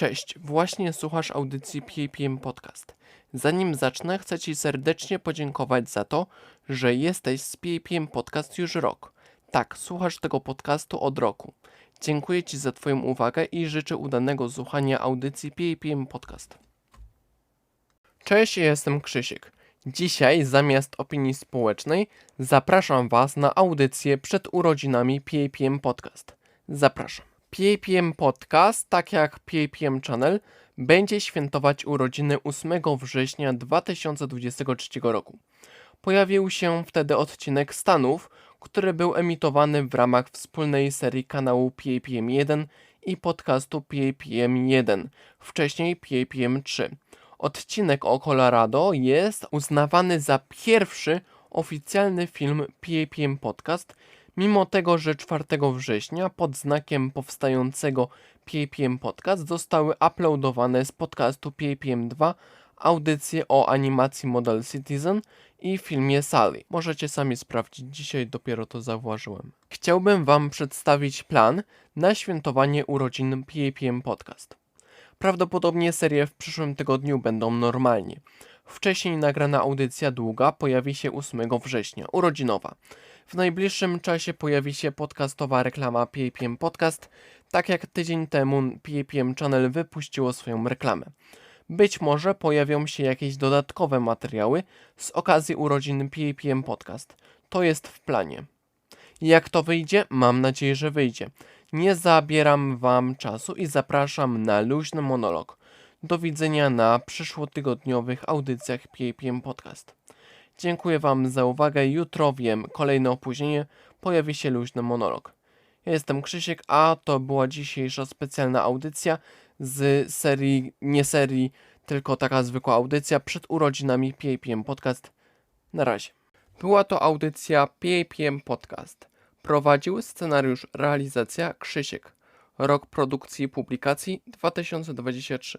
Cześć, właśnie słuchasz audycji PAPM Podcast. Zanim zacznę, chcę Ci serdecznie podziękować za to, że jesteś z PAPM Podcast już rok. Tak, słuchasz tego podcastu od roku. Dziękuję Ci za Twoją uwagę i życzę udanego słuchania audycji PAPM Podcast. Cześć, jestem Krzysiek. Dzisiaj zamiast opinii społecznej zapraszam Was na audycję przed urodzinami PAPM Podcast. Zapraszam. PAPM Podcast, tak jak PAPM Channel, będzie świętować urodziny 8 września 2023 roku. Pojawił się wtedy odcinek Stanów, który był emitowany w ramach wspólnej serii kanału PAPM1 i podcastu PAPM1, wcześniej PAPM3. Odcinek o Colorado jest uznawany za pierwszy oficjalny film PAPM Podcast, mimo tego, że 4 września pod znakiem powstającego PAPM Podcast zostały uploadowane z podcastu PAPM 2 audycje o animacji Model Citizen i filmie Sally. Możecie sami sprawdzić, dzisiaj dopiero to zauważyłem. Chciałbym Wam przedstawić plan na świętowanie urodzin PAPM Podcast. Prawdopodobnie serie w przyszłym tygodniu będą normalnie. Wcześniej nagrana audycja długa pojawi się 8 września, urodzinowa. W najbliższym czasie pojawi się podcastowa reklama PAPM Podcast, tak jak tydzień temu PAPM Channel wypuściło swoją reklamę. Być może pojawią się jakieś dodatkowe materiały z okazji urodzin PAPM Podcast. To jest w planie. Jak to wyjdzie? Mam nadzieję, że wyjdzie. Nie zabieram Wam czasu i zapraszam na luźny monolog. Do widzenia na przyszłotygodniowych audycjach PAPM Podcast. Dziękuję Wam za uwagę. Jutro wiem, kolejne opóźnienie, pojawi się luźny monolog. Ja jestem Krzysiek, a to była dzisiejsza specjalna audycja z serii, nie serii, tylko taka zwykła audycja przed urodzinami PAPM Podcast. Na razie. Była to audycja PAPM Podcast. Prowadził scenariusz realizacja Krzysiek. Rok produkcji i publikacji 2023.